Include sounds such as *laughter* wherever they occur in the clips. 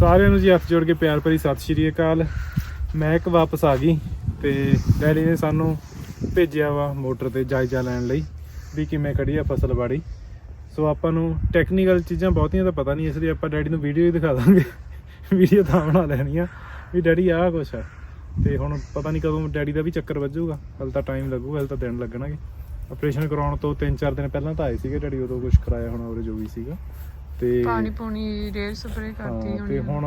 ਸਾਰਿਆਂ ਨੂੰ ਜੀ ਹੱਥ ਜੋੜ ਕੇ ਪਿਆਰ ਭਰੀ ਸਤਿ ਸ਼੍ਰੀ ਅਕਾਲ। ਮੈਂ ਇੱਕ ਵਾਪਸ ਆ ਗਈ ਤੇ ਡੈਡੀ ਨੇ ਸਾਨੂੰ ਭੇਜਿਆ ਵਾ ਮੋਟਰ ਤੇ ਜਾਇਜ਼ਾ ਲੈਣ ਲਈ ਵੀ ਕਿਵੇਂ ਕੜੀ ਆ ਫਸਲ ਬਾੜੀ ਸੋ ਆਪਾਂ ਨੂੰ ਟੈਕਨੀਕਲ ਚੀਜ਼ਾਂ ਬਹੁਤੀਆਂ ਤਾਂ ਪਤਾ ਨਹੀਂ, ਇਸ ਲਈ ਆਪਾਂ ਡੈਡੀ ਨੂੰ ਵੀਡੀਓ ਹੀ ਦਿਖਾ ਦਾਂਗੇ। ਵੀਡੀਓ ਤਾਂ ਬਣਾ ਲੈਣੀ ਆ ਵੀ ਡੈਡੀ ਆਹ ਕੁਛ ਆ। ਤੇ ਹੁਣ ਪਤਾ ਨਹੀਂ ਕਦੋਂ ਡੈਡੀ ਦਾ ਵੀ ਚੱਕਰ ਵੱਜੂਗਾ। ਹਲ ਤਾਂ ਟਾਈਮ ਲੱਗੂਗਾ, ਹਲ ਤਾਂ ਦਿਨ ਲੱਗਣਗੇ। ਆਪਰੇਸ਼ਨ ਕਰਾਉਣ ਤੋਂ 3-4 ਦਿਨ ਪਹਿਲਾਂ ਤਾਂ ਆਏ ਸੀਗੇ ਡੈਡੀ, ਉਦੋਂ ਕੁਝ ਕਰਾਇਆ ਹੋਣਾ ਉਰੇ ਜੋ ਵੀ ਸੀਗਾ। ਤੇ ਪਾਣੀ ਪੂਣੀ ਰੇਲ ਸਪਰੇ ਕਰਤੀ ਹਾਂ, ਹੋਣੀ ਤੇ ਹੁਣ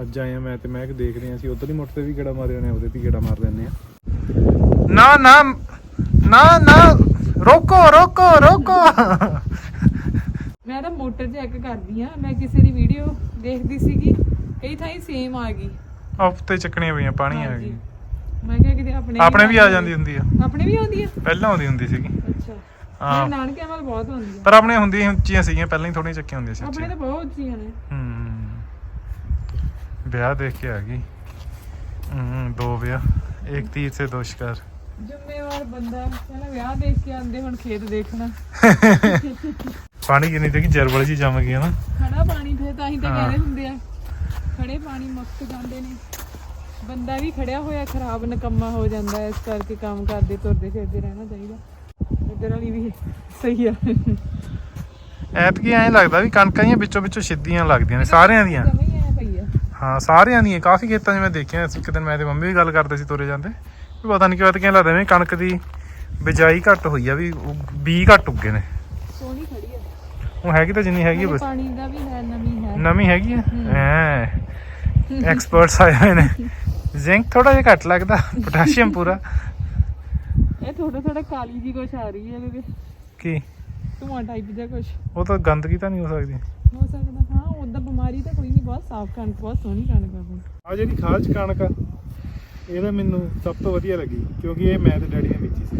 ਅੱਜ ਆਏ ਆ ਮੈਂ ਤੇ ਮੈਂ ਕਿ ਦੇਖਦੇ ਆ ਅਸੀਂ ਉਧਰ ਹੀ ਮੋਟਰ ਤੇ ਵੀ ਗੇੜਾ ਮਾਰਿਆ ਨੇ ਉਹਦੇ ਵੀ ਗੇੜਾ ਮਾਰ ਲੈਂਦੇ ਆ। ਨਾ ਨਾ ਨਾ ਨਾ ਰੋਕੋ ਰੋਕੋ ਰੋਕੋ। ਮੈਂ ਤਾਂ ਮੋਟਰ ਚੈੱਕ ਕਰਦੀ ਆ ਮੈਂ ਕਿਸੇ ਦੀ ਵੀਡੀਓ ਦੇਖਦੀ ਸੀਗੀ ਕਈ ਥਾਈਂ ਸੇਮ ਆ ਗਈ। ਹਫ਼ਤੇ ਚੱਕਣੀਆਂ ਪਈਆਂ ਪਾਣੀ ਆ। ਗਈ। ਮੈਂ ਕਿਹਾ ਕਿਤੇ ਆਪਣੇ ਆਪਣੇ ਵੀ ਆ ਜਾਂਦੀ ਹੁੰਦੀ ਆ। ਆਪਣੇ ਵੀ ਆਉਂਦੀ ਆ? ਪਹਿਲਾਂ ਆਉਂਦੀ ਹੁੰਦੀ ਸੀਗੀ। ਹਾਂ। ਮੇਰੇ ਨਾਨਕੇ ਵੱਲ ਬਹੁਤ ਆਉਂਦੀ ਆ। ਪਰ ਆਪਣੇ ਹੁੰਦੀਆਂ ਉੱਚੀਆਂ ਸੀਗੀਆਂ ਪਹਿਲਾਂ ਹੀ ਥੋੜੀਆਂ ਚੱਕੀਆਂ ਹੁੰਦੀਆਂ ਸੀ ਆਪਣੇ ਤਾਂ ਬਹੁਤ ਉੱਚੀਆਂ ਨੇ। ਹੂੰ। ਵਿਆਹ ਦੇਖ ਕੇ ਆ ਗਈ। ਹੂੰ ਦੋ ਵਿਆਹ ਇੱਕ ਤੀਰ ਸੇ ਦੋ ਸ਼ਿਕਾਰ। ਜ਼ਿੰਮੇਵਾਰ ਬੰਦਾ ਪਹਿਲਾਂ ਵਿਆਹ ਦੇਖ ਕੇ ਆਂਦੇ ਹੁਣ ਖੇਤ ਦੇਖਣਾ। *laughs* ਪਾਣੀ ਕਿੰਨੀ ਤੇ ਕਿ ਜਰਬਲ ਜੀ ਜੰਮ ਗਈ ਨਾ। ਖੜਾ ਪਾਣੀ ਫੇਰ ਤਾਂ ਹੀ ਤਾਂ। ਕਹਿੰਦੇ ਹੁੰਦੇ ਆ। ਖੜੇ ਪਾਣੀ ਮੁੱਕ ਜਾਂਦੇ ਨੇ। ਬੰਦਾ ਵੀ ਖੜਿਆ ਹੋਇਆ ਖਰਾਬ ਨਕੰਮਾ ਹੋ ਜਾਂਦਾ ਇਸ ਕਰਕੇ ਕੰਮ ਕਰਦੇ ਤੁਰਦੇ ਫਿਰਦੇ ਰਹਿਣਾ ਚਾਹੀਦਾ। ਇੱਧਰ ਵਾਲੀ ਵੀ ਸਹੀ ਆ। ਐਤਕੀ ਐਂ ਲੱਗਦਾ ਵੀ ਕਣਕਾਂ ਦੀਆਂ ਵਿੱਚੋਂ ਵਿੱਚੋਂ ਸਿੱਧੀਆਂ ਲੱਗਦੀਆਂ ਨੇ ਸਾਰਿਆਂ ਦੀਆਂ। ਜਮੇ ਹੀ ਐ ਪਈ ਆ। ਹਾਂ ਸਾਰਿਆਂ ਦੀਆਂ ਕਾਫੀ ਖੇਤਾਂ 'ਚ ਮੈਂ ਦੇਖਿਆ ਇੱਕ ਦਿਨ ਮੈਂ ਤੇ ਮੰਮੀ ਵੀ ਗੱਲ ਕਰਦੇ ਸੀ ਤੁਰੇ ਜਾਂਦੇ। ਵੀ ਪਤਾ ਨਹੀਂ ਕਿਉਂ ਐਤਕੀ ਲੱਗਦਾ ਵੀ ਕਣਕ ਦੀ ਬਿਜਾਈ ਘੱਟ ਹੋਈ ਆ ਵੀ ਬੀ ਘੱਟ ਉੱਗੇ ਨੇ। ਸੋਹਣੀ ਖੜੀ ਆ। ਉਹ ਹੈਗੀ ਤਾਂ ਜਿੰਨੀ ਹੈਗੀ ਆ ਬਸ। ਪਾਣੀ ਦਾ ਵੀ ਹੈ ਨਵੀਂ ਹੈ। ਨਵੀਂ ਹੈਗੀ ਆ? ਐ ਐਕਸਪਰਟਸ ਆਏ ਹੋਏ ਨੇ। *laughs* ਜ਼ਿੰਕ ਥੋੜਾ ਜਿਹਾ ਘੱਟ ਲੱਗਦਾ ਪੋਟਾਸ਼ੀਅਮ ਪੂਰਾ। ਥੋੜਾ ਥੋੜਾ ਕਾਲੀ ਜੀ ਕੁਛ ਆ ਰਹੀ ਹੈ ਇਹਦੇ ਤੇ ਕੀ? ਧੂਆਂ ਟਾਈਪ ਜਿਹਾ ਕੁਛ। ਉਹ ਤਾਂ ਗੰਦਗੀ ਤਾਂ ਨਹੀਂ ਹੋ ਸਕਦੀ। ਹੋ ਸਕਦਾ ਹਾਂ ਉਦਾਂ ਬਿਮਾਰੀ ਤਾਂ ਕੋਈ ਨਹੀਂ ਬਹੁਤ ਸਾਫ਼ ਕਣਕ ਬਹੁਤ ਸੋਹਣੀ ਕਣਕ ਆ ਆਪਣੀ ਆ ਜਿਹੜੀ ਖਾਲ ਚ ਕਣਕ ਆ ਇਹਦਾ ਮੈਨੂੰ ਸਭ ਤੋਂ ਵਧੀਆ ਲੱਗੀ ਕਿਉਂਕਿ ਇਹ ਮੈਂ ਤੇ ਡੈਡੀ ਨੇ ਬੀਜੀ ਸੀ।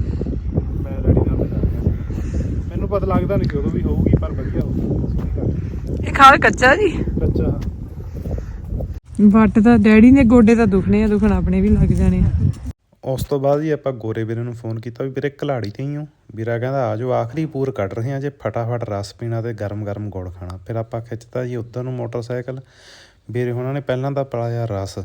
ਮੈਂ ਡੈਡੀ ਨਾਲ ਬਚਾ ਮੈਨੂੰ ਪਤਾ ਲੱਗਦਾ ਨਹੀਂ ਉਦੋਂ ਵੀ ਹੋਊਗੀ ਪਰ ਵਧੀਆ ਹੋਊਗੀ ਸੋਹਣੀ ਕਣਕ ਇਹ ਖਾਲ ਕੱਚਾ ਜੀ? ਕੱਚਾ ਵੱਟ ਤਾਂ ਡੈਡੀ ਨੇ ਗੋਡੇ ਤਾਂ ਦੁਖਣੇ ਆ ਦੁਖਣ ਆਪਣੇ ਵੀ ਲੱਗ ਜਾਣੇ ਆ। ਉਸ ਤੋਂ ਬਾਅਦ ਹੀ ਆਪਾਂ ਗੋਰੇ ਵੀਰੇ ਨੂੰ ਫੋਨ ਕੀਤਾ ਵੀ ਵੀਰੇ ਕਲਾੜੀ ਤੇ ਹੀ ਹੋ। ਵੀਰਾ ਕਹਿੰਦਾ, ਆ ਜਾਓ, ਆਖਰੀ ਪੂਰ ਕੱਢ ਰਹੇ ਆ ਜੇ ਫਟਾਫਟ ਰਸ ਪੀਣਾ ਤੇ ਗਰਮ-ਗਰਮ ਗੁੜ ਖਾਣਾ। ਫਿਰ ਆਪਾਂ ਖਿੱਚਤਾ ਜੀ ਉੱਧਰ ਨੂੰ ਮੋਟਰਸਾਈਕਲ। ਵੀਰੇ ਉਹਨਾਂ ਨੇ ਪਹਿਲਾਂ ਤਾਂ ਪਲਾਇਆ ਰਸ,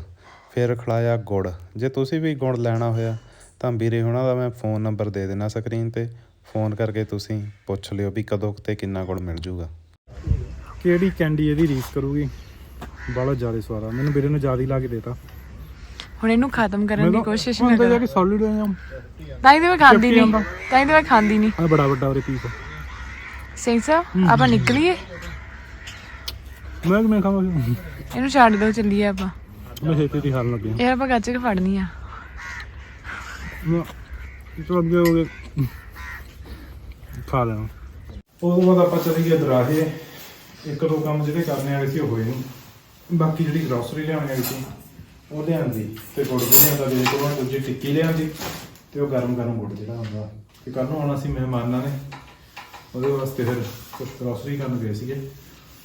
ਫਿਰ ਖਿਲਾਇਆ ਗੁੜ। ਜੇ ਤੁਸੀਂ ਵੀ ਗੁੜ ਲੈਣਾ ਹੋਇਆ, ਤਾਂ ਵੀਰੇ ਉਹਨਾਂ ਦਾ ਮੈਂ ਫੋਨ ਨੰਬਰ ਦੇ ਦੇਣਾ ਸਕਰੀਨ ਤੇ। ਫੋਨ ਕਰਕੇ ਤੁਸੀਂ ਪੁੱਛ ਲਿਓ ਵੀ ਕਦੋਂ ਤੇ ਕਿੰਨਾ ਗੁੜ ਮਿਲ ਜੂਗਾ। ਕਿਹੜੀ ਕੈਂਡੀ ਇਹਦੀ ਰੀਸ ਕਰੂਗੀ? ਬੜਾ ਜ਼ਿਆਦਾ ਸਵਾਦ ਆ। ਮੈਨੂੰ ਵੀਰੇ ਨੇ ਜ਼ਿਆਦਾ ਹੀ ਲਾ ਕੇ ਦੇਤਾ। ਹੁਣ ਇਹਨੂੰ ਖਤਮ ਕਰਨ ਦੀ ਕੋਸ਼ਿਸ਼ ਨਾ ਮੈਂ ਜਾ ਕਰ। ਕੇ ਸੌਲਿਡ ਹੋ ਜਾਮ ਤਾਂ ਹੀ ਤਾਂ ਮੈਂ ਖਾਂਦੀ ਨਹੀਂ। ਤਾਂ ਹੀ ਤਾਂ ਮੈਂ ਖਾਂਦੀ ਨਹੀਂ। ਆ ਬੜਾ ਵੱਡਾ ਉਹਦੇ ਪੀਸ ਸਹੀ ਸਾ ਆਪਾਂ ਨਿਕਲੀਏ। ਮੈਂ ਕਿਵੇਂ ਖਾਵਾਂਗਾ ਇਹਨੂੰ ਛੱਡ ਦੋ ਚੱਲੀਏ ਆਪਾਂ। ਮੈਂ ਛੇਤੀ ਦੀ ਹਾਲ ਲੱਗਿਆ ਯਾਰ ਆਪਾਂ ਗੱਚ ਕੇ ਫੜਨੀ ਆ। ਮੈਂ ਚੋ ਅੱਗੇ ਹੋ ਗਏ ਖਾ ਲੈਣਾ। ਉਦੋਂ ਬਾਅਦ ਆਪਾਂ ਚਲੇ ਗਏ ਦਰਾਹੇ। ਇੱਕ ਦੋ ਕੰਮ ਜਿਹੜੇ ਕਰਨੇ ਵਾਲੇ ਸੀ ਉਹ ਹੋਏ ਨਹੀਂ ਬਾਕੀ ਜਿਹੜੀ ਗਰੋਸਰੀ ਲਿਆਉਣੀ ਵਾਲੀ ਸੀ। ਉਹ ਲਿਆਂਦੀ ਤੇ ਗੁੜ ਵੀ ਲਿਆਂਦਾ ਦੇ ਕੋਲ ਦੂਜੀ ਟਿੱਕੀ ਲਿਆਂਦੀ ਤੇ ਉਹ ਗਰਮ ਗਰਮ ਗੁੜ ਜਿਹੜਾ ਹੁੰਦਾ। ਤੇ ਕੱਲ ਨੂੰ ਆਉਣਾ ਸੀ ਮਹਿਮਾਨਾਂ ਨੇ, ਉਹਦੇ ਵਾਸਤੇ ਫਿਰ ਕੁਝ ਗਰੋਸਰੀ ਕਰਨ ਗਏ ਸੀਗੇ।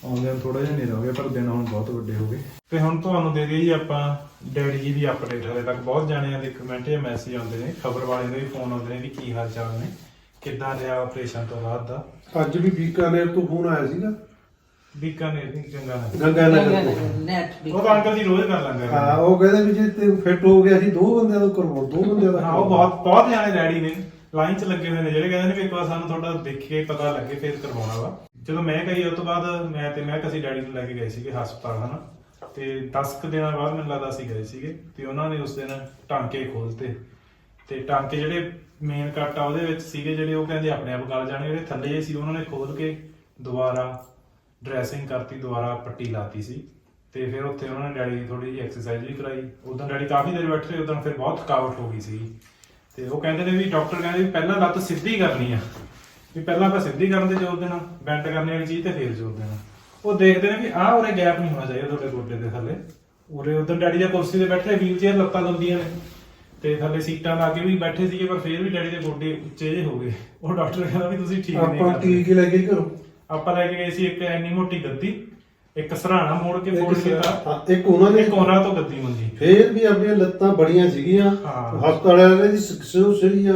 ਆਉਂਦਿਆਂ ਥੋੜਾ ਜਿਹਾ ਹਨੇਰਾ ਹੋ ਗਿਆ, ਪਰ ਦਿਨ ਹੁਣ ਬਹੁਤ ਵੱਡੇ ਹੋ ਗਏ। ਤੇ ਹੁਣ ਤੁਹਾਨੂੰ ਦੇ ਦਈਏ ਜੀ ਆਪਾਂ ਡੈਡੀ ਜੀ ਦੀ ਅਪਡੇਟ ਹਲੇ ਤੱਕ ਬਹੁਤ ਜਾਣਿਆਂ ਦੇ ਕਮੈਂਟ ਜਾਂ ਮੈਸੇਜ ਆਉਂਦੇ ਨੇ, ਖਬਰ ਵਾਲਿਆਂ ਦੇ ਵੀ ਫੋਨ ਆਉਂਦੇ ਨੇ ਵੀ ਕੀ ਹਾਲ ਚਾਲ ਨੇ, ਕਿੱਦਾਂ ਰਿਹਾ ਆਪਰੇਸ਼ਨ ਤੋਂ ਬਾਅਦ ਦਾ? ਅੱਜ ਵੀ ਬੀਕਾਨੇਰ ਤੋਂ ਫੋਨ ਆਇਆ ਸੀਗਾ। ਬੀਕਾਨੇਰ ਦੀ ਚੰਗਾ ਨਾ ਗੰਗਾ ਨਗਰ ਨੈਟ ਵੀ ਉਹ ਤਾਂ ਅੰਕਲ ਜੀ ਰੋਜ਼ ਕਰ ਲੈਂਦੇ ਤੋਂ ਹਾਂ ਉਹ ਕਹਿੰਦੇ ਵੀ ਜੇ ਤੇ ਫਿੱਟ ਹੋ ਗਿਆ ਸੀ ਦੋ ਬੰਦਿਆਂ ਤੋਂ ਕਰਵਾਓ ਦੋ ਬੰਦਿਆਂ ਦਾ ਹਾਂ ਉਹ ਬਹੁਤ ਬਹੁਤ ਜਾਣੇ ਡੈਡੀ ਨੇ। ਲਾਈਨ 'ਚ ਲੱਗੇ ਹੋਏ ਨੇ ਜਿਹੜੇ ਕਹਿੰਦੇ ਨੇ ਵੀ ਇੱਕ ਵਾਰ ਸਾਨੂੰ ਤੁਹਾਡਾ ਦੇਖ ਕੇ ਪਤਾ ਲੱਗੇ ਫਿਰ ਕਰਵਾਉਣਾ ਵਾ। ਜਦੋਂ ਮੈਂ ਕਹੀ ਉਸ ਤੋਂ ਬਾਅਦ ਮੈਂ ਤੇ ਮੈਂ ਕਸੀ ਡੈਡੀ ਨੂੰ ਲੈ ਕੇ ਗਏ ਸੀਗੇ ਹਸਪਤਾਲ ਹਨਾ। ਤੇ 10 ਕੁ ਦਿਨਾਂ ਬਾਅਦ ਮੈਨੂੰ ਲੱਗਦਾ ਅਸੀਂ ਗਏ ਸੀਗੇ। ਤੇ ਉਹਨਾਂ ਨੇ ਉਸ ਦਿਨ ਟਾਂਕੇ ਖੋਲਤੇ। ਤੇ ਟਾਂਕੇ ਜਿਹੜੇ ਮੇਨ ਕੱਟ ਆ ਉਹਦੇ ਵਿੱਚ ਸੀਗੇ ਜਿਹੜੇ ਉਹ ਕਹਿੰਦੇ ਆਪਣੇ ਆਪ ਗਲ ਜਾਣੇ ਜਿਹੜੇ ਥੱਲੇ ਜਿਹੇ ਸੀ ਉਹਨਾਂ ਨੇ ਖੋਲ ਕੇ ਦੁਬਾਰਾ ਡਰੈਸਿੰਗ ਕਰਤੀ ਦੁਬਾਰਾ ਪੱਟੀ ਲਾਤੀ ਸੀ। ਤੇ ਫਿਰ ਉੱਥੇ ਉਹਨਾਂ ਨੇ ਡੈਡੀ ਥੋੜੀ ਜਿਹੀ ਐਕਸਰਸਾਈਜ਼ ਵੀ ਕਰਾਈ। ਉਦੋਂ ਡੈਡੀ ਕਾਫੀ ਦੇਰ ਬੈਠੇ ਰਹੇ ਉਦੋਂ ਫਿਰ ਬਹੁਤ ਥਕਾਵਟ ਹੋ ਗਈ ਸੀ। ਤੇ ਉਹ ਕਹਿੰਦੇ ਨੇ ਵੀ ਡਾਕਟਰ ਕਹਿੰਦੇ ਵੀ ਪਹਿਲਾਂ ਲੱਤ ਸਿੱਧੀ ਕਰਨੀ ਆ। ਵੀ ਪਹਿਲਾਂ ਆਪਾਂ ਸਿੱਧੀ ਕਰਨ ਤੇ ਜ਼ੋਰ ਦੇਣਾ ਬੈਂਡ ਕਰਨ ਵਾਲੀ ਚੀਜ਼ ਤੇ ਫੇਰ ਜ਼ੋਰ ਦੇਣਾ। ਉਹ ਦੇਖਦੇ ਨੇ ਵੀ ਆਹ ਉਰੇ ਗੈਪ ਨਹੀਂ ਹੋਣਾ ਚਾਹੀਦਾ ਤੁਹਾਡੇ ਗੋਡੇ ਦੇ ਥੱਲੇ। ਉਰੇ ਉਦੋਂ ਡੈਡੀ ਦੇ ਕੁਰਸੀ ਤੇ ਬੈਠੇ ਵੀਲ ਚੇਅਰ ਲੱਤਾਂ ਲੰਦੀਆਂ ਨੇ। ਤੇ ਥੱਲੇ ਸੀਟਾਂ ਲਾ ਕੇ ਵੀ ਬੈਠੇ ਸੀਗੇ ਪਰ ਫੇਰ ਵੀ ਡੈਡੀ ਦੇ ਗੋਡੇ ਉੱਚੇ ਜਿਹੇ ਹੋ ਗਏ। ਉਹ ਡਾਕਟਰ ਕਹਿੰਦਾ ਵੀ ਤੁਸੀਂ ਠੀਕ ਨਹੀਂ ਆਪਾਂ ਕਰਦੇ। ਕੀ ਕੀ ਲੈ ਕੇ ਘਰੋਂ। ਆਪਾਂ ਲੈ ਕੇ ਗਏ ਸੀ ਇੱਕ ਐਨੀ ਮੋਟੀ ਗੱਦੀ ਇੱਕ ਸਰਾਣਾ ਮੋੜ ਕੇ ਫੋਲਡ ਕੀਤਾ। ਹਾਂ, ਇੱਕ ਉਹਨਾਂ ਨੇ ਇੱਕ ਉਹਨਾਂ ਤੋਂ ਗੱਦੀ ਮੰਜੀ ਫੇਰ ਵੀ ਆਪਣੀਆਂ ਲੱਤਾਂ ਬੜੀਆਂ ਸੀਗੀਆਂ। ਹਾਂ। ਹਸਪਤਾਲ ਵਾਲੇ ਦੀ ਜਿਹੜੀ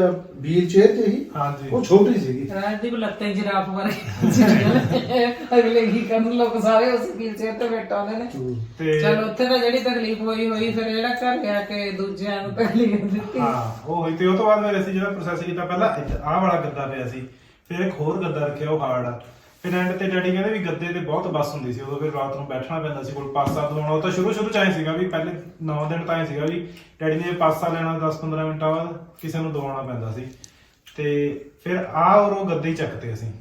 ਵੀਲ ਚੇਅਰ ਤੇ ਹੀ ਹਾਂਜੀ। ਉਹ ਛੋਟੀ ਸੀਗੀ। ਰਾਜਦੀਪ ਲੱਤਾਂ ਜਿਰਾਫ ਵਰਗੀ ਅਗਲੇ ਕੀ ਕਰਨ ਲੋਕ ਸਾਰੇ ਉਸ ਵੀਲ ਚੇਅਰ ਤੇ ਬੈਠਾ ਹੁੰਦੇ ਨੇ। ਤੇ ਚਲ ਉੱਥੇ ਤਾਂ ਜਿਹੜੀ ਤਕਲੀਫ ਹੋਈ ਹੋਈ ਫਿਰ ਜਿਹੜਾ ਘਰ ਗਿਆ ਕਿ ਦੂਜਿਆਂ ਨੂੰ ਤਕਲੀਫ ਦਿੱਤੀ। ਹਾਂ ਉਹ ਹੋਈ। ਤੇ ਉਹ ਤੋਂ ਬਾਅਦ ਫਿਰ ਅਸੀਂ ਜਿਹੜਾ ਪ੍ਰੋਸੈਸ ਕੀਤਾ ਪਹਿਲਾਂ ਆਹ ਵਾਲਾ ਗੱਦਾ ਪਿਆ ਸੀ। ਫਿਰ ਇੱਕ ਹੋਰ ਗੱਦਾ ਰੱਖਿਆ ਉਹ ਹਾਰਡ ਆ। ਫਿਰ ਐਂਡ ਤੇ ਡੈਡੀ ਕਹਿੰਦੇ ਵੀ ਗੱਦੇ ਤੇ ਬਹੁਤ ਬੱਸ ਹੁੰਦੀ ਸੀ, ਉਦੋਂ ਫਿਰ ਰਾਤ ਨੂੰ ਬੈਠਣਾ ਪੈਂਦਾ ਸੀ ਕੋਲ, ਪਾਸਾ ਦਵਾਉਣਾ ਉਹ ਤਾਂ ਸ਼ੁਰੂ ਸ਼ੁਰੂ ਚ ਆਏ ਸੀਗਾ ਵੀ ਪਹਿਲੇ 9 ਦਿਨ ਤਾਂ ਐ ਸੀਗਾ ਵੀ ਡੈਡੀ ਨੇ ਪਾਸਾ ਲੈਣਾ 10-15 ਮਿੰਟਾਂ ਬਾਅਦ ਕਿਸੇ ਨੂੰ ਦਵਾਉਣਾ ਪੈਂਦਾ ਸੀ। ਤੇ ਫਿਰ ਆਹ ਔਰ ਉਹ ਗੱਦੇ ਹੀ ਚੱਕਤੇ ਅਸੀਂ।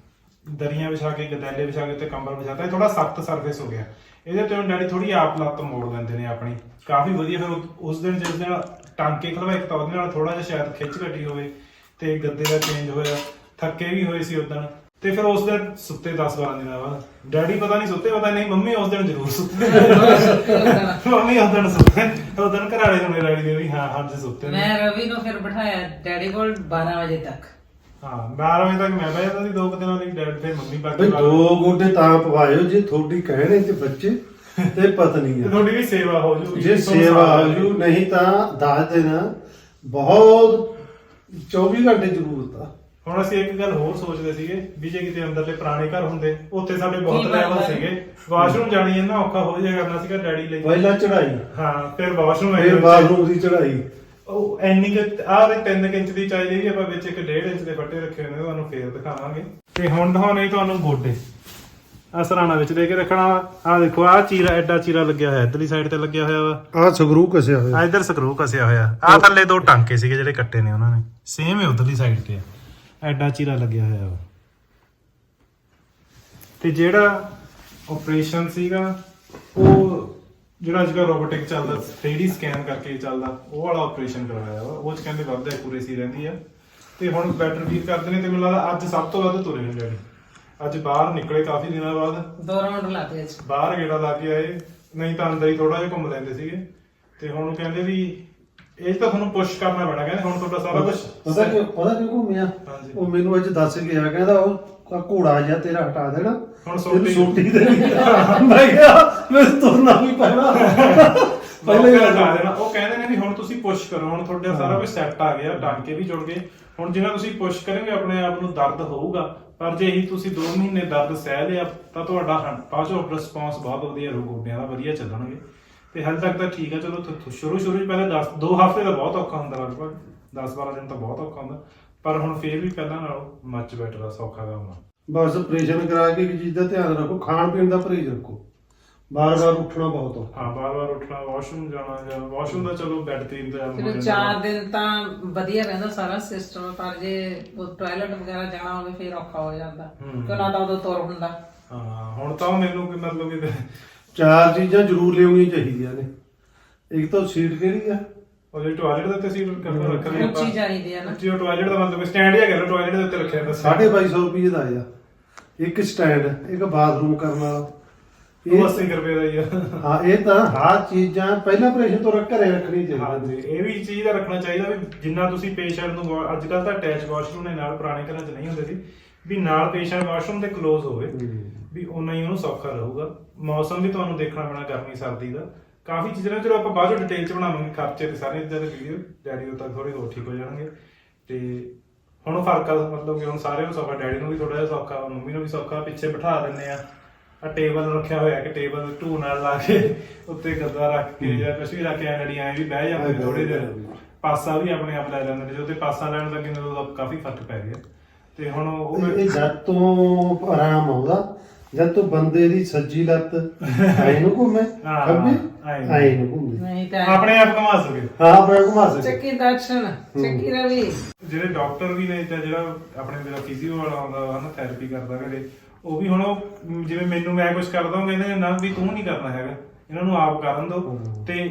ਦਰੀਆਂ ਵਿਛਾ ਕੇ, ਗਦੈਲੇ ਵਿਛਾ ਕੇ ਤੇ ਕੰਬਲ ਵਿਛਾਤਾ, ਇਹ ਥੋੜਾ ਸਖਤ ਸਰਫੇਸ ਹੋ ਗਿਆ। ਇਹਦੇ ਤੇ ਡੈਡੀ ਥੋੜੀ ਆਪ ਲੱਤ ਮੋੜ ਲੈਂਦੇ ਨੇ ਆਪਣੀ। ਕਾਫੀ ਵਧੀਆ, ਫਿਰ ਉਸ ਦਿਨ ਜਿਸ ਦਿਨ ਟਾਂਕੇ ਖਲਵਾਏ ਤਾਂ ਉਹਦੇ ਨਾਲ ਥੋੜਾ ਜਿਹਾ ਸ਼ਾਇਦ ਖਿੱਚ ਘਟੀ ਹੋਵੇ ਤੇ ਗੱਦੇ ਦਾ ਚੇਂਜ ਹੋਇਆ, ਥੱਕੇ ਵੀ ਹੋਏ ਸੀ ਉਦੋਂ ਤੇ ਫਿਰ ਉਸ ਦਿਨ ਸੁੱਤੇ 10 12 ਦਿਨਾਂ ਬਾਅਦ। ਡੈਡੀ ਪਤਾ ਨਹੀਂ ਸੁੱਤੇ ਪਤਾ ਨਹੀਂ ਮੰਮੀ ਉਸ ਦਿਨ ਜ਼ਰੂਰ ਸੁੱਤੇ। ਮੰਮੀ ਉਸ ਦਿਨ ਸੁੱਤੇ। ਉਸ ਦਿਨ ਘਰਾੜੇ ਨੂੰ ਡੈਡੀ ਦੇ ਵੀ ਹਾਂ ਹਾਂ ਜੀ ਸੁੱਤੇ ਨੇ। ਮੈਂ ਰਵੀ ਨੂੰ ਫਿਰ ਬਿਠਾਇਆ ਡੈਡੀ ਕੋਲ 12 ਵਜੇ ਤੱਕ। ਹਾਂ 12 ਵਜੇ ਤੱਕ ਮੈਂ ਜਾਂਦਾ ਸੀ ਦੋ ਕੁ ਦਿਨਾਂ ਲਈ ਡੈਡ ਫਿਰ ਮੰਮੀ ਬਾਕੀ ਬਈ ਦੋ ਗੋਡੇ ਤਾਂ ਪਵਾਇਓ ਜੇ ਤੁਹਾਡੀ ਕਹਿਣੇ ਤੇ ਬੱਚੇ ਤੇ ਪਤਨੀ ਤੇ ਆ ਤੁਹਾਡੀ ਵੀ ਸੇਵਾ ਹੋ ਜੂ ਜੇ ਸੇਵਾ ਹੋ ਜੂ ਨਹੀਂ ਤਾਂ ਦੱਸ ਦੇਣਾ ਬਹੁਤ 24 ਘੰਟੇ ਜ਼ਰੂਰਤ ਆ। ਹੁਣ ਅਸੀਂ ਇੱਕ ਗੱਲ ਹੋਰ ਸੋਚਦੇ ਸੀਗੇ ਵੀ ਜੇ ਕਿਤੇ ਅੰਦਰਲੇ ਪੁਰਾਣੇ ਘਰ ਹੁੰਦੇ ਉੱਥੇ ਸਾਡੇ ਬਹੁਤ ਕੀ ਲੈਵਲ? ਸੀਗੇ। ਵਾਸ਼ਰੂਮ ਜਾਣੀ ਇੰਨਾ ਔਖਾ ਹੋ ਜਾਇਆ ਕਰਨਾ ਸੀਗਾ ਡੈਡੀ ਲਈ। ਪਹਿਲਾਂ ਚੜਾਈ ਹਾਂ ਫਿਰ ਵਾਸ਼ਰੂਮ ਫਿਰ ਬਾਥਰੂਮ ਦੀ ਚੜਾਈ ਉਹ ਐਨੀ ਕਿ ਆਹ ਦੇ 3 ਇੰਚ ਦੀ ਚਾਹੀਦੀ ਵੀ ਆਪਾਂ ਵਿੱਚ ਇੱਕ 1.5 ਇੰਚ ਦੇ ਫੱਟੇ ਰੱਖੇ ਹੋਏ ਨੇ ਤੁਹਾਨੂੰ ਫੇਰ ਦਿਖਾਵਾਂਗੇ। ਤੇ ਹੁਣ ਦਿਖਾਉਣੇ ਤੁਹਾਨੂੰ ਗੋਡੇ। ਆ ਸਰਾਣਾ ਵਿੱਚ ਦੇ ਕੇ ਰੱਖਣਾ ਆ ਦੇਖੋ ਆ ਚੀਰਾ ਐਡਾ ਚੀਰਾ ਲੱਗਿਆ ਹੋਇਆ ਇਧਰਲੀ ਸਾਈਡ ਤੇ ਲੱਗਿਆ ਹੋਇਆ ਵਾ। ਆ ਸਕਰੂ ਕਸਿਆ ਹੋਇਆ। ਆ ਇਧਰ ਸਕਰੂ ਕਸਿਆ ਹੋਇਆ। ਆ ਥੱਲੇ ਦੋ ਟਾਂਕੇ ਸੀਗੇ ਜਿਹੜੇ ਕੱਟੇ ਨੇ ਉਹਨਾਂ ਨੇ। ਸੇਮ ਹੈ ਉਧਰਲੀ ਸਾਈਡ ਤੇ ਆ। ਐਡਾ ਚੀਰਾ ਲੱਗਿਆ ਹੋਇਆ ਵਾ। ਤੇ ਜਿਹੜਾ ਆਪਰੇਸ਼ਨ ਸੀਗਾ ਉਹ ਜਿਹੜਾ ਅੱਜ ਕੱਲ੍ਹ ਰੋਬੋਟਿਕ ਚੱਲਦਾ 3D ਸਕੈਨ ਕਰਕੇ ਚੱਲਦਾ ਉਹ ਵਾਲਾ ਆਪਰੇਸ਼ਨ ਕਰਵਾਇਆ ਵਾ। ਉਹ ਚ ਕਹਿੰਦੇ ਵੱਧ ਐਕੂਰੇਸੀ ਰਹਿੰਦੀ ਆ। ਤੇ ਹੁਣ ਬੈਟਰ ਫੀਲ ਕਰਦੇ ਨੇ ਤੇ ਮੈਨੂੰ ਲੱਗਦਾ ਅੱਜ ਸਭ ਤੋਂ ਵੱਧ ਤੁਰੇ ਨੇ ਡੈਡੀ। ਅੱਜ ਬਾਹਰ ਨਿਕਲੇ ਕਾਫੀ ਦਿਨਾਂ ਬਾਅਦ। ਦੋ ਰਾਉਂਡ ਲਾਤੇ ਅੱਜ। ਬਾਹਰ ਗੇੜਾ ਲਾ ਕੇ ਆਏ ਨਹੀਂ ਤਾਂ ਅੰਦਰ ਹੀ ਥੋੜਾ ਜਿਹਾ ਘੁੰਮ ਲੈਂਦੇ ਸੀਗੇ। ਤੇ ਹੁਣ ਉਹ ਕਹਿੰਦੇ ਵੀ ਇਹ ਤਾਂ ਤੁਹਾਨੂੰ ਪੁਸ਼ ਕਰਨਾ ਪੈਣਾ ਕਹਿੰਦੇ ਹੁਣ ਤੁਹਾਡਾ ਸਾਰਾ ਕੁਝ ਪਤਾ ਕਿ ਪਤਾ ਕਿਉਂ ਘੁੰਮਿਆ? ਹਾਂਜੀ। ਉਹ ਮੈਨੂੰ ਅੱਜ ਦੱਸ ਗਿਆ ਕਹਿੰਦਾ ਉਹ ਆਹ ਘੋੜਾ ਜਿਹਾ ਤੇਰਾ ਹਟਾ ਦੇਣਾ। ਹੁਣ ਸੋਟੀ ਸੋਟੀ ਦੇ ਮੈਂ ਕਿਹਾ ਮੈਂ ਤੁਰਨਾ ਵੀ ਪੈਣਾ। ਪਹਿਲੇ ਪਹਿਲੇ ਲਗਾ ਦੇਣਾ। ਉਹ ਕਹਿੰਦੇ ਨੇ ਵੀ ਹੁਣ ਤੁਸੀਂ ਪੁਸ਼ ਕਰੋ ਹੁਣ ਤੁਹਾਡਾ ਸਾਰਾ ਕੁਝ ਸੈੱਟ ਆ ਗਿਆ ਟਾਂਕੇ ਵੀ ਜੁੜ ਗਏ। ਹੁਣ ਜਿੰਨਾ ਤੁਸੀਂ ਪੁਸ਼ ਕਰੋਗੇ ਆਪਣੇ ਆਪ ਨੂੰ ਦਰਦ ਹੋਊਗਾ। ਪਰ ਜੇ ਇਹੀ ਤੁਸੀਂ 2 ਮਹੀਨੇ ਦਰਦ ਸਹਿ ਲਿਆ ਤਾਂ ਤੁਹਾਡਾ ਪਾਚੋ ਰਿਸਪੌਂਸ ਬਹੁਤ ਵਧੀਆ ਰਹੂ ਗੋਡਿਆਂ ਦਾ ਵਧੀਆ ਚੱਲਣਗੇ। ਤੇ ਹਾਲੇ ਤੱਕ ਤਾਂ ਠੀਕ ਆ ਚਲੋ ਸ਼ੁਰੂ ਸ਼ੁਰੂ ਚ ਪਹਿਲਾਂ 10 2 ਹਫ਼ਤੇ ਦਾ ਬਹੁਤ ਔਖਾ ਹੁੰਦਾ ਲਗਭਗ। 10 12 ਦਿਨ ਤਾਂ ਬਹੁਤ ਔਖਾ ਹੁੰਦਾ। ਪਰ ਹੁਣ ਫੇਰ ਵੀ ਪਹਿਲਾਂ ਨਾਲੋਂ ਮੱਚ ਬੈਟਰ ਆ ਸੌਖਾ ਕੰਮ ਆ। ਬਸ ਆਪਰੇਸ਼ਨ ਕਰਾ ਕੇ ਇੱਕ ਚੀਜ਼ ਦਾ ਧਿਆਨ ਰੱਖੋ ਖਾਣ ਪੀਣ ਦਾ ਪਰਹੇਜ਼ ਰੱਖੋ। ਬਾਰ-ਬਾਰ ਉੱਠਣਾ ਬਹੁਤ ਔਖਾ। ਹਾਂ ਬਾਰ ਬਾਰ ਉੱਠਣਾ ਵਾਸ਼ਰੂਮ ਜਾਣਾ ਜਾਂ ਵਾਸ਼ਰੂਮ ਦਾ ਚਲੋ ਬੈੱਡ ਤੇ ਇੰਤਜ਼ਾਮ ਹੋ ਜਾਂਦਾ ਚਾਰ ਦਿਨ ਤਾਂ ਵਧੀਆ ਰਹਿੰਦਾ ਸਾਰਾ ਸਿਸਟਮ ਪਰ ਜੇ ਉਹ ਟਾਇਲਟ ਵਗੈਰਾ ਜਾਣਾ ਹੋਵੇ ਫਿਰ ਔਖਾ ਹੋ ਜਾਂਦਾ। ਹੂੰ। ਕਿਉਂ ਨਾ ਤਾਂ ਉਦੋਂ ਤੁਰ ਹੁੰਦਾ। ਹਾਂ ਹੁਣ ਤਾਂ ਉਹ ਮੈਨੂੰ ਕਿ ਮਤਲਬ ਕਿ ਚਾਰ ਚੀਜ਼ਾਂ ਜ਼ਰੂਰ ਲਿਆਉਣੀਆਂ ਚਾਹੀਦੀਆਂ ਨੇ। ਇੱਕ ਤਾਂ ਸੀਟ ਕਿਹੜੀ ਆ? ਉਹ ਜਿਹੜੀ ਟਾਇਲਟ ਦੇ ਉੱਤੇ ਸੀ ਕਰਨਾ ਰੱਖਣੀ ਉੱਚੀ ਚਾਹੀਦੀ ਆ ਨਾ। ਉੱਚੀ ਉਹ ਟਾਇਲਟ ਦਾ ਮਤਲਬ ਸਟੈਂਡ ਹੀ ਹੈਗਾ ਟਾਇਲਟ ਦੇ ਉੱਤੇ ਰੱਖਿਆ ਬਸ। 2250 ਰੁਪਏ ਦਾ ਆਇਆ ਇੱਕ ਸਟੈਂਡ ਇੱਕ ਬਾਥਰੂਮ ਕਰਨ ਵਾਲਾ। ਉਹ ਇਹ 80 ਰੁਪਏ ਦਾ ਹੀ ਆ। ਹਾਂ ਇਹ ਤਾਂ ਹਰ ਚੀਜ਼ਾਂ ਪਹਿਲਾਂ ਆਪਰੇਸ਼ਨ ਤੋਂ ਰੱਖ ਘਰੇ ਰੱਖਣੀ ਚਾਹੀਦੀ ਹਾਂਜੀ ਇਹ ਵੀ ਚੀਜ਼ ਦਾ ਰੱਖਣਾ ਚਾਹੀਦਾ ਵੀ ਜਿੰਨਾ ਤੁਸੀਂ ਪੇਸ਼ੈਂਟ ਨੂੰ ਅੱਜ ਕੱਲ ਤਾਂ ਅਟੈਚ ਵਾਸ਼ਰੂਮ ਨੇ ਨਾਲ ਪੁਰਾਣੇ ਘਰਾਂ 'ਚ ਨਹੀਂ ਹੁੰਦੇ ਸੀ ਵੀ ਨਾਲ ਪੇਸ਼ੈਂਟ ਵਾਸ਼ਰੂਮ ਦੇ ਕਲੋਜ਼ ਹੋਵੇ। ਵੀ ਉਨਾ ਹੀ ਉਹਨੂੰ ਸੌਖਾ ਰਹੂਗਾ। ਮੌਸਮ ਵੀ ਤੁਹਾਨੂੰ ਦੇਖਣਾ ਪੈਣਾ ਗਰਮੀ ਸਰਦੀ ਦਾ। ਕਾਫੀ ਚੀਜ਼ਾਂ ਚਲੋ ਆਪਾਂ ਬਾਅਦ ਚ ਡਿਟੇਲ ਚ ਬਣਾਵਾਂਗੇ ਖਰਚੇ ਤੇ ਸਾਰੇ ਇਦਾਂ ਦੇ ਵੀਡੀਓ ਡੈਡੀ ਉਹ ਤੱਕ ਥੋੜੇ ਹੋਰ ਠੀਕ ਹੋ ਜਾਣਗੇ। ਤੇ ਹੁਣ ਫ਼ਰਕ ਆ ਮਤਲਬ ਕਿ ਹੁਣ ਸਾਰਿਆਂ ਨੂੰ ਸੌਖਾ ਡੈਡੀ ਨੂੰ ਵੀ ਥੋੜਾ ਜਿਹਾ ਸੌਖਾ ਮੰਮੀ ਨੂੰ ਵੀ ਸੌਖਾ ਪਿੱਛੇ ਬਿਠਾ ਦਿੰਨੇ ਆ। ਆ ਟੇਬਲ ਰੱਖਿਆ ਹੋਇਆ ਕਿ ਟੇਬਲ ਢੂ ਨਾਲ ਲਾ ਕੇ ਉੱਤੇ ਗੱਦਾ ਰੱਖ ਕੇ ਜਾਂ ਕੁਝ ਵੀ ਰੱਖ ਕੇ ਐ ਡੈਡੀ ਐ ਵੀ ਬਹਿ ਜਾਂਦੇ ਥੋੜੀ ਦੇਰ ਪਾਸਾ ਵੀ ਆਪਣੇ ਆਪ ਲੈ ਜਾਂਦੇ ਨੇ ਜਦੋਂ ਤੇ ਪਾਸਾ ਲੈਣ ਲੱਗੇ ਨੇ ਉਦੋਂ ਕਾਫੀ ਫ਼ਰਕ ਪੈ ਗਿਆ। ਤੇ ਹੁਣ ਉਹ ਇਹ ਜਦ ਤੋਂ ਆਰਾਮ ਆਉਂਦਾ ਜਦ ਤੋਂ ਬੰਦੇ ਦੀ ਸੱਜੀ ਲੱਤ ਆਈ ਨੂੰ ਘੁੰਮੇ ਹਾਂ, ਖੱਬੀ? ਆਈ ਨੂੰ। ਘੁੰਮੇ। ਨਹੀਂ ਤਾਂ ਆਪਣੇ ਆਪ ਕਮਾ ਸਕੇ। ਹਾਂ ਮੈਂ ਘੁਮਾ ਸਕੇ। ਚੱਕੀ ਦਰਸ਼ਨ ਚੱਕੀ ਰਵੀ। ਜਿਹੜੇ ਡਾਕਟਰ ਵੀ ਨੇ ਜਾਂ ਜਿਹੜਾ ਆਪਣੇ ਮੇਰਾ ਫਿਜ਼ੀਓ ਵਾਲਾ ਆਉਂਦਾ ਹਨਾ ਥੈਰੇਪੀ ਕਰਦਾ ਘਰੇ ਉਹ ਵੀ ਹੁਣ ਉਹ ਮ, ਜਿਵੇਂ ਮੈਨੂੰ ਮੈਂ ਕੁਝ ਕਰਦਾ ਉਹ ਕਹਿੰਦੇ ਨੇ ਨਾ ਵੀ ਤੂੰ ਨਹੀਂ ਕਰਨਾ ਹੈਗਾ। ਇਹਨਾਂ ਨੂੰ ਆਪ ਕਰਨ ਹਮ। ਤੇ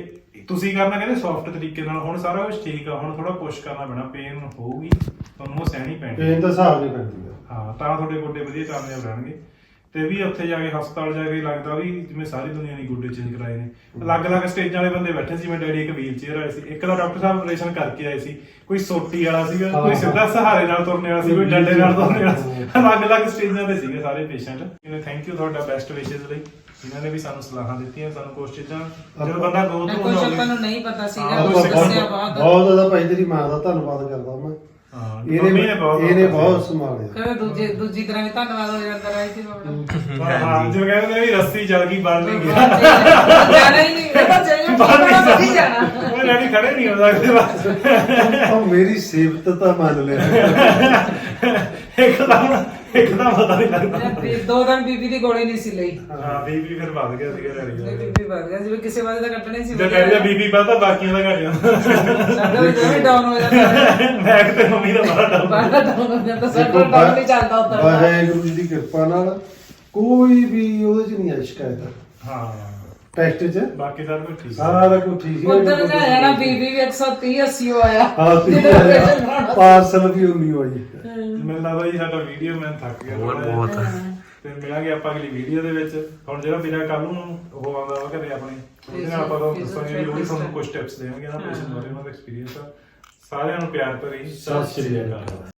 ਤੁਸੀਂ ਕਰਨਾ ਕਹਿੰਦੇ ਸੌਫਟ ਤਰੀਕੇ ਨਾਲ। ਹੁਣ ਸਾਰਾ ਕੁਝ ਠੀਕ ਆ ਹੁਣ ਥੋੜਾ ਪੁਸ਼ ਕਰਨਾ ਪੈਣਾ। ਪੇਨ ਹੋਊਗੀ ਤੁਹਾਨੂੰ ਉਹ ਸਹਿਣੀ ਪੈਣੀ। ਪੇਨ ਦਾ ਹਿਸਾਬ ਨਹੀਂ ਪੈਂਦੀ। ਹਾਂ ਤਾਂ ਤੁਹਾਡੇ ਗੋਡੇ ਵਧੀਆ ਕਾਮਯਾਬ ਰਹਿਣਗੇ। ਤੇ ਵੀ ਉੱਥੇ ਜਾ ਕੇ ਹਸਪਤਾਲ ਜਾ ਕੇ ਲੱਗਦਾ ਵੀ ਜਿਵੇਂ ਸਾਰੀ ਦੁਨੀਆ ਨੇ ਗੋਡੇ ਚੇਂਜ ਕਰਾਏ ਨੇ। ਅਲੱਗ-ਅਲੱਗ ਸਟੇਜਾਂ ਵਾਲੇ ਬੰਦੇ ਬੈਠੇ ਸੀ ਮੈਂ ਡੈਡੀ ਇੱਕ ਵੀਲ ਚੇਅਰ ਆਏ ਸੀ। ਇੱਕ ਤਾਂ ਡਾਕਟਰ ਸਾਹਿਬ ਆਪਰੇਸ਼ਨ ਕਰਕੇ ਆਏ ਸੀ। ਕੋਈ ਸੋਟੀ ਵਾਲਾ ਸੀਗਾ ਕੋਈ। ਸਿੱਧਾ ਸਹਾਰੇ ਨਾਲ ਤੁਰਨੇ ਵਾਲਾ ਸੀ ਕੋਈ ਡੰਡੇ ਨਾਲ ਤੁਰਨੇ ਵਾਲਾ ਸੀ। ਅਲੱਗ-ਅਲੱਗ ਸਟੇਜਾਂ ਤੇ ਸੀਗੇ ਸਾਰੇ ਪੇਸ਼ੈਂਟ ਇਹਨੇ ਥੈਂਕ ਯੂ ਤੁਹਾਡਾ ਬੈਸਟ ਵਿਸ਼ੇਸ ਲਈ। ਇਹਨਾਂ ਨੇ ਵੀ ਸਾਨੂੰ ਸਲਾਹਾਂ ਦਿੱਤੀਆਂ ਸਾਨੂੰ ਕੁਝ ਚੀਜ਼ਾਂ ਜਦੋਂ ਬੰਦਾ ਗੋ ਤੋਂ ਕੁਝ ਆਪਾਂ ਨੂੰ ਨਹੀਂ ਪਤਾ ਸੀਗਾ ਦੱਸਿਆ ਬਾਅਦ। ਬਹੁਤ ਜ਼ਿਆਦਾ ਭਾਈ ਤੇਰੀ ਮਾਂ ਦਾ ਧੰਨਵਾਦ ਕਰਦਾ ਮੈਂ। ਮੰਮੀ ਨੇ ਬਹੁਤ ਇਹਨੇ ਬਹੁਤ ਸੰਭਾਲਿਆ ਕਹਿੰਦਾ ਦੂਜੀ ਦੂਜੀ ਤਰ੍ਹਾਂ ਵੀ ਧੰਨਵਾਦ ਹੋ ਜਾਂਦਾ ਰਾਈ ਸੀ ਬਾਬਾ ਹਾਂ। ਜਿਵੇਂ ਕਹਿੰਦੇ ਵੀ ਰੱਸੀ ਚੱਲ ਗਈ ਬਣ ਨਹੀਂ ਗਿਆ। ਜਾਣਾ ਹੀ ਨਹੀਂ ਕਹਿੰਦਾ ਜਾਈਏ ਬੜਾ ਵਧੀਆ ਜਾਣਾ। ਉਹ ਡੈਡੀ ਖੜੇ ਨਹੀਂ ਹੋ ਸਕਦੇ ਬਸ ਉਹ ਮੇਰੀ ਸਿਫਤ ਤਾਂ ਮੰਨ ਲਿਆ। ਇੱਕਦਮ ਇੱਕਦਮ ਪਤਾ ਨਹੀਂ ਲੱਗਦਾ। ਤੇ ਦੋ ਦਿਨ ਬੀਬੀ ਦੀ ਗੋਲੀ ਨਹੀਂ ਸੀ ਲਈ। ਹਾਂ ਬੀਬੀ ਫਿਰ ਵੱਧ ਗਿਆ ਸੀਗਾ ਡੈਡੀ ਨਹੀਂ ਦਾ ਬੀਬੀ ਵੱਧ ਗਿਆ ਜਿਵੇਂ ਕਿਸੇ ਵਾਲੇ ਦਾ ਕੱਟਣੇ ਸੀ ਜੇ ਡੈਡੀ ਦਾ ਬੀਬੀ ਵੱਧਦਾ ਬਾਕੀਆਂ ਦਾ ਘਟ ਜਾਂਦਾ ਸਾਡਾ ਵੀ ਦੋਵੇਂ ਡਾਊਨ ਹੋ ਜਾਂਦਾ। ਮੈਂ ਕਿਤੇ ਮੰਮੀ ਦਾ ਬੜਾ ਡਰ ਬਾਹਰ ਡਾਊਨ ਹੋ ਜਾਂਦਾ ਸਾਡਾ ਡਾਊਨ ਨਹੀਂ ਚੱਲਦਾ ਉਧਰ ਵਾਹਿਗੁਰੂ ਜੀ ਦੀ ਕਿਰਪਾ ਨਾਲ ਕੋਈ ਵੀ ਉਹਦੇ ਚ ਨਹੀਂ ਆਈ ਸ਼ਿਕਾਇਤ। ਹਾਂ। ਟੈਸਟ 'ਚ? ਬਾਕੀ ਸਾਰਾ ਕੁਝ ਠੀਕ ਹੈ ਸਾਰਾ ਕੁਝ ਠੀਕ ਸੀ ਉਧਰ ਦਾ ਹੈ ਨਾ ਬੀਬੀ ਵੀ 130 80 ਹੋਇਆ। ਹਾਂ ਠੀਕ ਜਦੋਂ operation ਕਰਾਉਣਾ ਹੈ ਪਾਰਸਲ ਵੀ ਉਨੀ ਹੋਈ। ਮੈਨੂੰ ਲੱਗਦਾ ਜੀ ਸਾਡਾ ਵੀਡੀਓ ਮੈਂ ਥੱਕ ਗਿਆ ਬਹੁਤ ਬਹੁਤ। ਤੇ ਮਿਲਾਂਗੇ ਆਪਾਂ ਅਗਲੀ ਵੀਡੀਓ ਦੇ ਵਿੱਚ। ਹੁਣ ਜਿਹੜਾ ਮੇਰਾ ਕੱਲ ਨੂੰ ਉਹ ਆਉਂਦਾ ਵਾ ਘਰੇ ਆਪਣੇ ਉਹਦੇ ਨਾਲ ਆਪਾਂ ਤੁਹਾਨੂੰ ਦੱਸਾਂਗੇ ਵੀ ਉਹ ਵੀ ਤੁਹਾਨੂੰ ਕੁਝ ਟਿਪਸ ਦੇਣਗੇ ਨਾ ਪੇਸ਼ੈਂਟ ਬਾਰੇ ਉਹਨਾਂ ਦਾ ਐਕਸਪੀਰੀਅੰਸ ਆ। ਸਾਰਿਆਂ ਨੂੰ ਪਿਆਰ ਭਰੀ। ਸਤਿ ਸ਼੍ਰੀ ਅਕਾਲ।